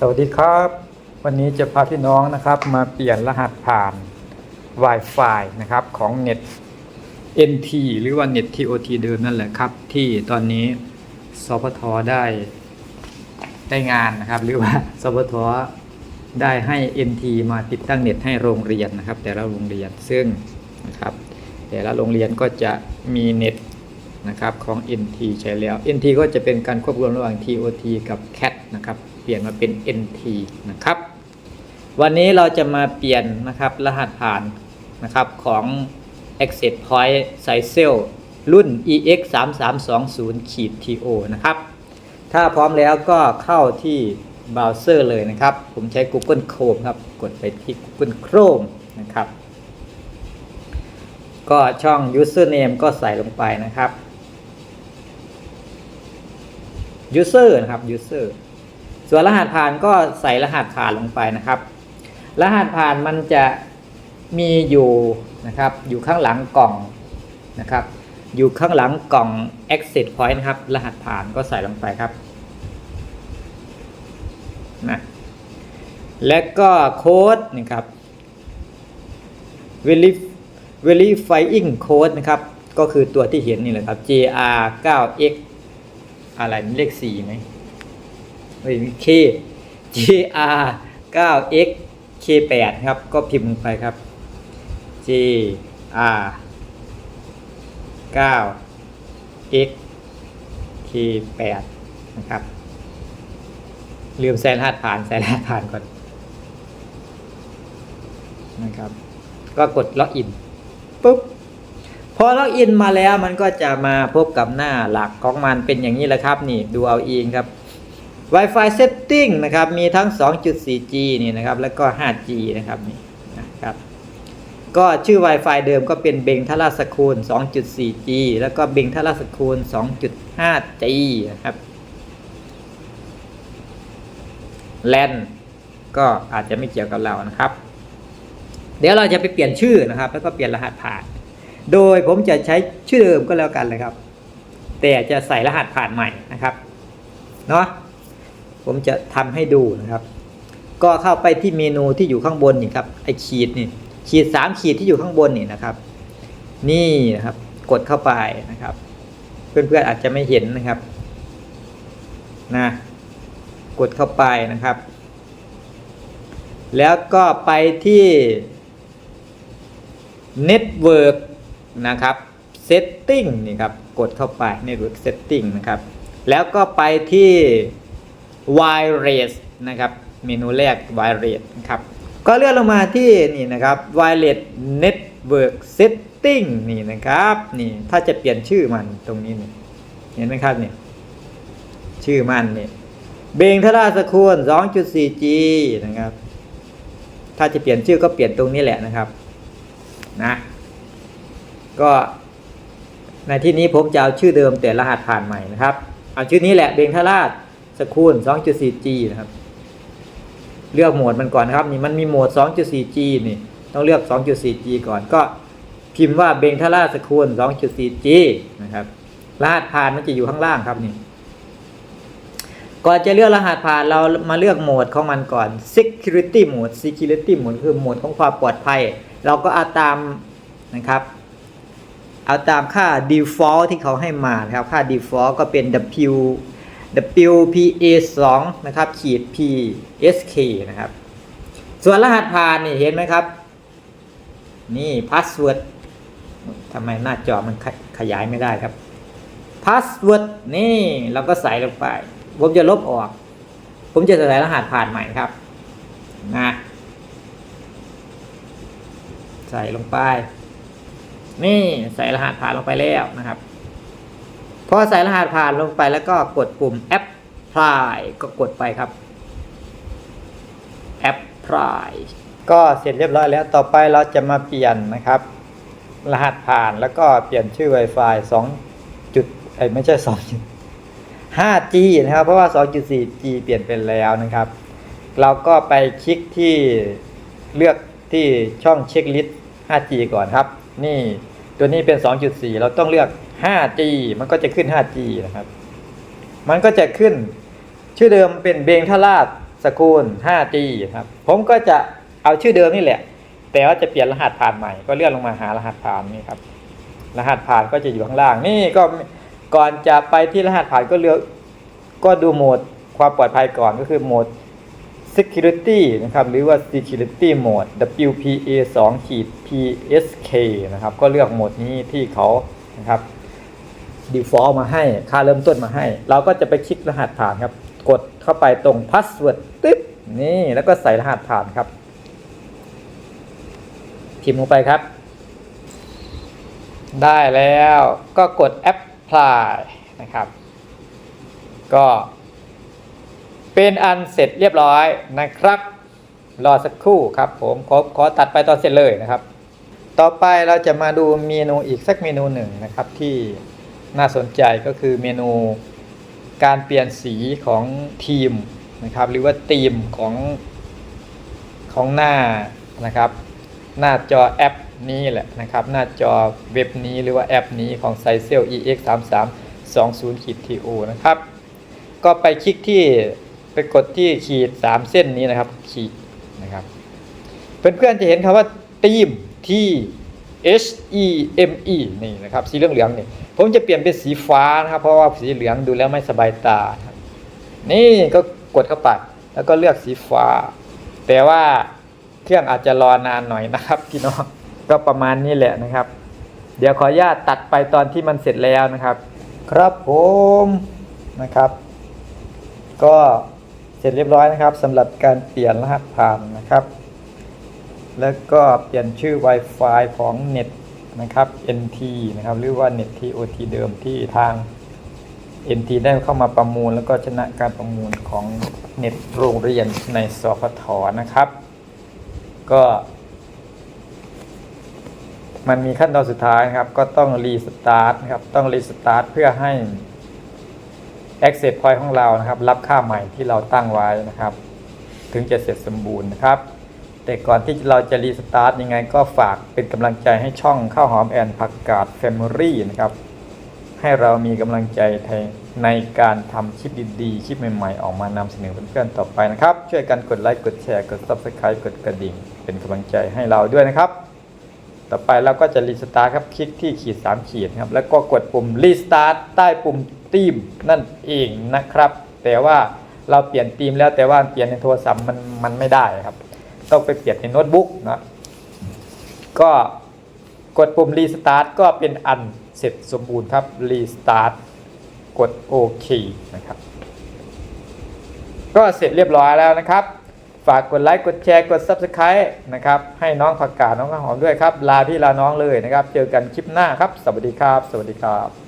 สวัสดีครับ วันนี้จะพาพี่น้องนะครับมาเปลี่ยนรหัสผ่าน Wi-Fi นะครับของเน็ต NT หรือว่าเน็ต TOT เดิมนั่นแหละครับ ที่ตอนนี้สพทได้ได้งานนะครับ หรือว่าสพทได้ให้ NT มาติดตั้งเน็ตให้โรงเรียนนะครับ แต่ละโรงเรียนซึ่งนะครับแต่ละโรงเรียนก็จะมีเน็ตนะครับของ NT ใช้แล้ว NT ก็จะเป็นการควบรวมระหว่าง TOT กับ CAT นะครับ ลี่ยนมาเป็น NT นะครับ วันนี้เราจะมาเปลี่ยนนะครับรหัสผ่านนะครับของ Access Point s i z e l รุ่น EX 3 3 2 0ขีด TO นะครับ ถ้าพร้อมแล้วก็เข้าที่เบราว์เซอร์เลยนะครับ ผมใช้ Google Chrome ครับ กดไปที่ Google Chrome นะครับ ก็ช่อง username ก็ใส่ลงไปนะครับ user นะครับ user ส่วนรหัสผ่านก็ใส่รหัสผ่านลงไปนะครับ รหัสผ่านมันจะมีอยู่นะครับ อยู่ข้างหลังกล่องนะครับ อยู่ข้างหลังกล่อง exit point นะครับ รหัสผ่านก็ใส่ลงไปครับนะและก็โค้ดนะครับ verifying code นะครับ ก็คือตัวที่เห็นนี่แหละครับ JR 9X อะไรมีเลข4ไหม เฮ้ยมี K JR 9X K8 ครับ ก็พิมพ์ลงไปครับ JR 9X K8 นะครับ ลืมใส่รหัสผ่านใส่รหัสผ่านก่อน นะครับ ก็กดล็อกอินปุ๊บพอล็อกอินมาแล้วมันก็จะมาพบกับหน้าหลักของมันเป็นอย่างนี้แหละครับ นี่ดูเอาเองครับ Wi-Fi setting นะครับ มีทั้ง 2.4G นี่นะครับ แล้วก็ 5G นะครับนี่นะครับ ก็ชื่อ Wi-Fi เดิมก็เป็นเบงทราสคูล 2.4G แล้วก็เบงทราสคูล 2.5G นะครับ LAN ก็อาจจะไม่เกี่ยวกับเรานะครับ เดี๋ยวเราจะไปเปลี่ยนชื่อนะครับ แล้วก็เปลี่ยนรหัสผ่าน โดยผมจะใช้ชื่อเดิมก็แล้วกันเลยครับ แต่จะใส่รหัสผ่านใหม่นะครับ เนาะ ผมจะทำให้ดูนะครับ ก็เข้าไปที่เมนูที่อยู่ข้างบนนี่ครับไอขีดนี่ขีดสามขีดที่อยู่ข้างบนนี่นะครับ นี่นะครับ กดเข้าไปนะครับ เพื่อนๆอาจจะไม่เห็นนะครับนะกดเข้าไปนะครับ แล้วก็ไปที่ Network นะครับ Setting นี่ครับ กดเข้าไป Network Setting นะครับ แล้วก็ไปที่ Wireless นะครับเมนูแรก Wireless นะครับก็เลื่อนลงมาที่นี่นะครับ Wireless Network Setting นี่นะครับนี่ถ้าจะเปลี่ยนชื่อมันตรงนี้นี่เห็นไหมครับนี่ชื่อมันนี่เบงทราสคูล 2.4G นะครับ ถ้าจะเปลี่ยนชื่อก็เปลี่ยนตรงนี้แหละนะครับนะก็ในที่นี้ผมจะเอาชื่อเดิมแต่รหัสผ่านใหม่นะครับ เอาชื่อนี้แหละเบงทราช สคูล 2.4G นะครับ เลือกโหมดมันก่อนนะครับนี่มันมีโหมด 2.4G นี่ต้องเลือก 2.4G ก่อนก็พิมพ์ว่าเบงทราสคูล 2.4G นะครับ รหัสผ่านมันจะอยู่ข้างล่างครับนี่ ก่อนจะเลือกรหัสผ่านเรามาเลือกโหมดของมันก่อน security mode security mode คือโหมดของความปลอดภัย เราก็เอาตามนะครับ เอาตามค่า default ที่เขาให้มาครับ ค่า default ก็เป็น w WPA 2นะครับขีด PSK นะครับ ส่วนรหัสผ่านนี่เห็นไหมครับ นี่ password ทำไมหน้าจอมันขยายไม่ได้ครับ password นี่เราก็ใส่ลงไป ผมจะลบออก ผมจะใส่รหัสผ่านใหม่ครับนะใส่ลงไป นี่ใส่รหัสผ่านลงไปแล้วนะครับ พอใส่รหัสผ่านลงไปแล้วก็กดปุ่ม apply ก็กดไปครับ apply ก็เสร็จเรียบร้อยแล้วต่อไปเราจะมาเปลี่ยนนะครับ รหัสผ่านแล้วก็เปลี่ยนชื่อ Wi-Fi 2จุดเอ้ไม่ใช่2จุด 5G นะครับ เพราะว่า 2.4G เปลี่ยนไปแล้วนะครับ เราก็ไปคลิกที่เลือกที่ช่องเช็คลิสต์ 5G ก่อนครับ นี่ ตัวนี้เป็น 2.4 เราต้องเลือก 5G มันก็จะขึ้น 5G นะครับ มันก็จะขึ้น ชื่อเดิมเป็นเบงทราชสกุล 5G ครับ ผมก็จะเอาชื่อเดิมนี่แหละ แต่ว่าจะเปลี่ยนรหัสผ่านใหม่ ก็เลื่อนลงมาหารหัสผ่านนี่ครับ รหัสผ่านก็จะอยู่ข้างล่าง นี่ก็ก่อนจะไปที่รหัสผ่านก็เลือก ก็ดูโหมดความปลอดภัยก่อนก็คือโหมด security นะครับหรือว่า security mode WPA 2ขีด PSK นะครับก็เลือกโหมดนี้ที่เขานะครับ default มาให้ค่าเริ่มต้นมาให้ เราก็จะไปคลิกรหัสผ่านครับ กดเข้าไปตรง password ตึ๊บนี่แล้วก็ใส่รหัสผ่านครับ พิมพ์ลงไปครับ ได้แล้วก็กด apply นะครับ ก็ เป็นอันเสร็จเรียบร้อยนะครับรอสักครู่ครับผมขอขอตัดไปตอนเสร็จเลยนะครับ ต่อไปเราจะมาดูเมนูอีกสักเมนูหนึ่งนะครับที่น่าสนใจก็คือเมนูการเปลี่ยนสีของทีมนะครับ หรือว่าธีมของของหน้านะครับ หน้าจอแอปนี้แหละนะครับ หน้าจอเว็บนี้หรือว่าแอปนี้ของ s i c e l EX 3 3 2 0ขีด TO นะครับ ก็ไปคลิกที่ ไปกดที่ขีด3เส้นนี้นะครับขีดนะครับ เพื่อนๆจะเห็นคำว่าทีม T H E M E นี่นะครับสีเหลืองๆนี่ผมจะเปลี่ยนเป็นสีฟ้านะครับ เพราะว่าสีเหลืองดูแล้วไม่สบายตา นี่ก็กดเข้าไปแล้วก็เลือกสีฟ้า แต่ว่าเครื่องอาจจะรอนานหน่อยนะครับพี่น้องก็ประมาณนี้แหละนะครับ เดี๋ยวขออนุญาตตัดไปตอนที่มันเสร็จแล้วนะครับ ครับผมนะครับ ก็ เสร็จเรียบร้อยนะครับสำหรับการเปลี่ยนรหัสผ่านนะครับ แล้วก็เปลี่ยนชื่อ Wi-Fi ของเน็ตนะครับ NT นะครับหรือว่าเน็ต TOT เดิมที่ทาง NT ได้เข้ามาประมูล แล้วก็ชนะการประมูลของเน็ตโรงเรียนในสพทนะครับ ก็ มันมีขั้นตอนสุดท้ายนะครับ ก็ต้องรีสตาร์ทนะครับต้องรีสตาร์ทเพื่อให้ Access Point ของเรานะครับ รับค่าใหม่ที่เราตั้งไว้นะครับ ถึงจะเสร็จสมบูรณ์นะครับ แต่ก่อนที่เราจะรีสตาร์ทยังไงก็ฝากเป็นกำลังใจให้ช่องข้าวหอมแอนผักกาดแฟมิลี่นะครับ ให้เรามีกำลังใจในการทำคลิปดีๆ คลิปใหม่ๆ ออกมานำเสนอเพื่อนๆต่อไปนะครับ ช่วยกันกดไลค์กดแชร์กด subscribe กดกระดิ่ง เป็นกำลังใจให้เราด้วยนะครับ ต่อไปเราก็จะรีสตาร์ทครับคลิกที่ขีด 3 ขีดครับแล้วก็กดปุ่มรีสตาร์ทใต้ปุ่มทีมนั่นเองนะครับ แต่ว่าเราเปลี่ยนธีมแล้วแต่ว่าเปลี่ยนในโทรศัพท์มันมันไม่ได้ครับ ต้องไปเปลี่ยนในโน้ตบุ๊กนะก็กดปุ่มรีสตาร์ทก็เป็นอันเสร็จสมบูรณ์ครับรีสตาร์ทกดโอเคนะครับ ก็เสร็จเรียบร้อยแล้วนะครับ ฝากกดไลค์กดแชร์กด Subscribe นะครับให้น้องผักกาดน้องข้าวหอมด้วยครับ ลาพี่ลาน้องเลยนะครับ เจอกันคลิปหน้าครับ สวัสดีครับ สวัสดีครับ